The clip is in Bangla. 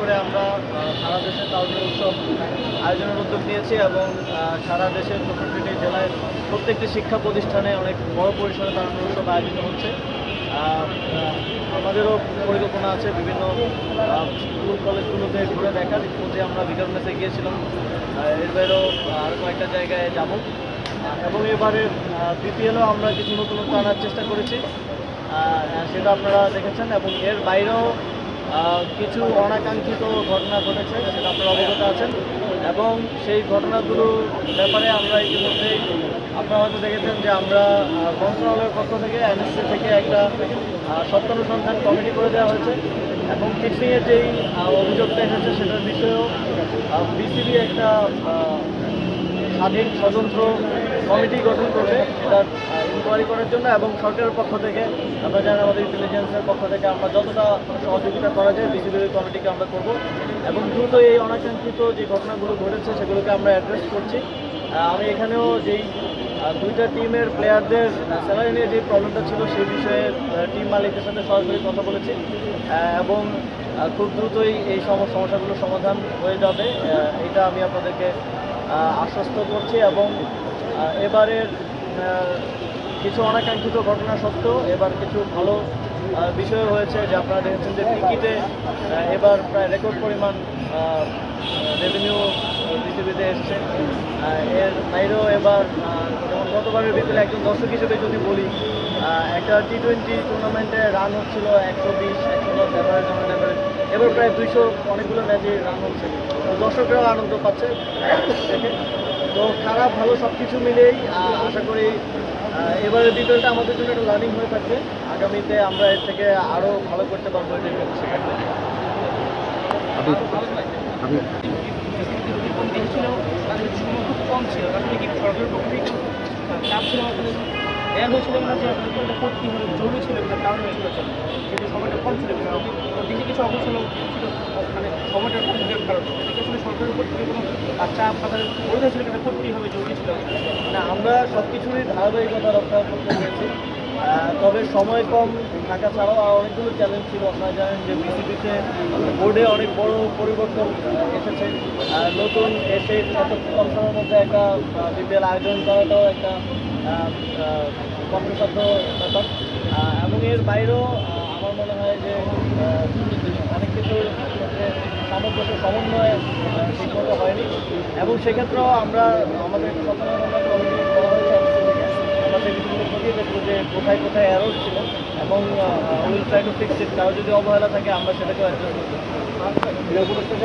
করে আমরা সারা দেশে তালবের উৎসব আয়োজনের উদ্যোগ নিয়েছি এবং সারা দেশের চৌষট্টিটি জেলায় প্রত্যেকটি শিক্ষা প্রতিষ্ঠানে অনেক বড় পরিসরে তালবের উৎসব আয়োজিত হচ্ছে। আমাদেরও পরিকল্পনা আছে বিভিন্ন স্কুল, কলেজগুলোতে ঘুরে দেখার। ইতিমধ্যে আমরা বিকাল মেসে গিয়েছিলাম এর বাইরেও আরও কয়েকটা জায়গায় যাব। এবং এবারে বিপিএলও আমরা কিছু নতুনত্ব আনার চেষ্টা করেছি। সেটা আপনারা দেখেছেন এবং এর বাইরেও কিছু অনাকাঙ্ক্ষিত ঘটনা ঘটেছে, সেটা আপনারা অবগত আছেন। এবং সেই ঘটনাগুলোর ব্যাপারে আমরা ইতিমধ্যেই, আপনারা হয়তো দেখেছেন যে আমরা মন্ত্রণালয়ের পক্ষ থেকে এনএসসি থেকে একটা সত্যানুসন্ধান কমিটি করে দেওয়া হয়েছে। এবং ফিক্সিংয়ের যেই অভিযোগটা এসেছে, সেটার বিষয়েও বিসিবি একটা স্বাধীন স্বতন্ত্র কমিটি গঠন করবে, এটার ইনকোয়ারি করার জন্য এবং সরকারের পক্ষ থেকে আমরা জানেন আমাদের ইন্টেলিজেন্সের পক্ষ থেকে আমরা যতটা সহযোগিতা করা যায় বিসিবির কমিটিকে আমরা করব। এবং দ্রুত এই অনাকাঙ্ক্ষিত যে ঘটনাগুলো ঘটেছে, সেগুলোকে আমরা অ্যাড্রেস করছি। আমি এখানেও যেই দুইটা টিমের প্লেয়ারদের স্যালারি নিয়ে যে প্রবলেমটা ছিল, সেই বিষয়ে টিম মালিকদের সাথে সরাসরি কথা বলেছি। এবং খুব দ্রুতই এই সম- সমস্যাগুলো সমাধান হয়ে যাবে। এটা আমি আপনাদেরকে আশ্বস্ত করছি এবং এবারের কিছু অনাকাঙ্ক্ষিত ঘটনা সত্ত্বেও এবার কিছু ভালো বিষয় হয়েছে যে আপনারা দেখেছেন যে টিকিটে এবার প্রায় রেকর্ড পরিমাণ রেভিনিউ পৃথিবীতে এসছে। এর বাইরেও এবার যেমন গতবারের ভিতরে একজন দর্শক হিসেবে যদি বলি একটা টি টোয়েন্টি টুর্নামেন্টে রান হচ্ছিল একশো বিশ একশো দশ অ্যাভারেজ অন অ্যাভারেজ এবার প্রায় দুইশো অনেকগুলো ম্যাচে রান হচ্ছে। তো দর্শকরাও আনন্দ পাচ্ছে। দেখে তো খারাপ ভালো সব কিছু মিলেই আশা করি এবারের বিপিএলটা আমাদের জন্য একটা লার্নিং হয়ে থাকবে। আগামীতে আমরা এর থেকে আরও ভালো করতে পারব সময় খুব কম ছিল। আসলে কি চাপ ছিল না যে এটা করতে হবে জরুরি ছিল কিনা কারণ ছিল কিন্তু সময়টা কম ছিল দিকে কিছু অবসর ছিল মানে সময়টা কম দেওয়ার কারণে। আসলে সরকারের উপর থেকে কোনো চাপ আপনাদের বলে দিয়েছিল কিনা করতেই হবে, জরুরি ছিল। না, আমরা সব কিছুরই ধারাবাহিকতা রক্ষা করতে পেরেছি। তবে সময় কম, থাকা ছাড়াও অনেকগুলো চ্যালেঞ্জ ছিল আপনারা জানেন যে বিসিবিতে বোর্ডে অনেক বড় পরিবর্তন এসেছে। নতুন এসে এত কম সময়ের মধ্যে একটা বিপিএল আয়োজন করাটাও একটা আহ, ব্যাপার। এবং এর বাইরেও আমার মনে হয় যে অনেক কিছু সামঞ্জস্য সমন্বয় ঠিকমতো হয়নি। এবং সেক্ষেত্রেও আমরা আমাদের সচেতনতা কমিটি যে কোথায় কোথায় এরর ছিল এবং will try to fix it কারও যদি অবহেলা থাকে আমরা সেটাকেও অ্যাড্রেস করব।